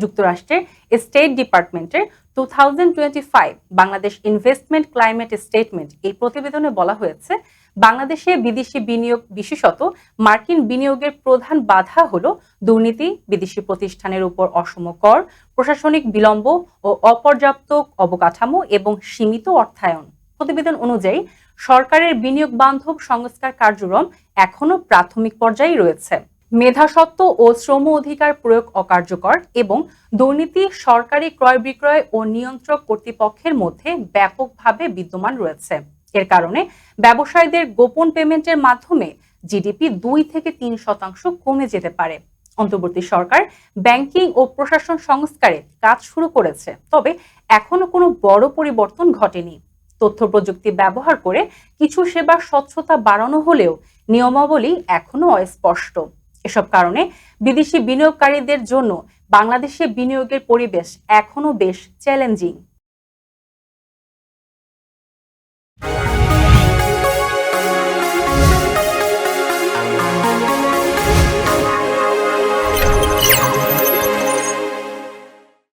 যুক্তরাষ্ট্রের স্টেট ডিপার্টমেন্টের to Bangladesh investment climate statement এই প্রতিবেদনে বলা হয়েছে, বাংলাদেশে বিদেশি বিনিয়োগ বিশেষত মার্কিন বিনিয়োগের প্রধান বাধা হল দুর্নীতি, বিদেশি প্রতিষ্ঠানের উপর অসম কর, প্রশাসনিক বিলম্ব ও অপর্যাপ্ত অবকাঠামো এবং সীমিত অর্থায়ন। প্রতিবেদন অনুযায়ী, সরকারের বিনিয়োগ বান্ধব সংস্কার কার্যক্রম এখনও প্রাথমিক পর্যায়ে রয়েছে। মেধাসত্ব ও শ্রম অধিকার প্রয়োগ অকার্যকর এবং দুর্নীতি, সরকারি ক্রয় বিক্রয় ও নিয়ন্ত্রক কর্তৃপক্ষের মধ্যে ব্যাপকভাবে বিদ্যমান রয়েছে। এর কারণে ব্যবসায়ীদের গোপন পেমেন্টের মাধ্যমে জিডিপি দুই থেকে তিন শতাংশ কমে যেতে পারে। অন্তর্বর্তী সরকার ব্যাংকিং ও প্রশাসন সংস্কারে কাজ শুরু করেছে, তবে এখনও কোনো বড় পরিবর্তন ঘটেনি। তথ্য প্রযুক্তি ব্যবহার করে কিছু সেবার স্বচ্ছতা বাড়ানো হলেও নিয়মাবলী এখনও অস্পষ্ট। এসব কারণে বিদেশি বিনিয়োগকারীদের জন্য বাংলাদেশে বিনিয়োগের পরিবেশ এখনও বেশ চ্যালেঞ্জিং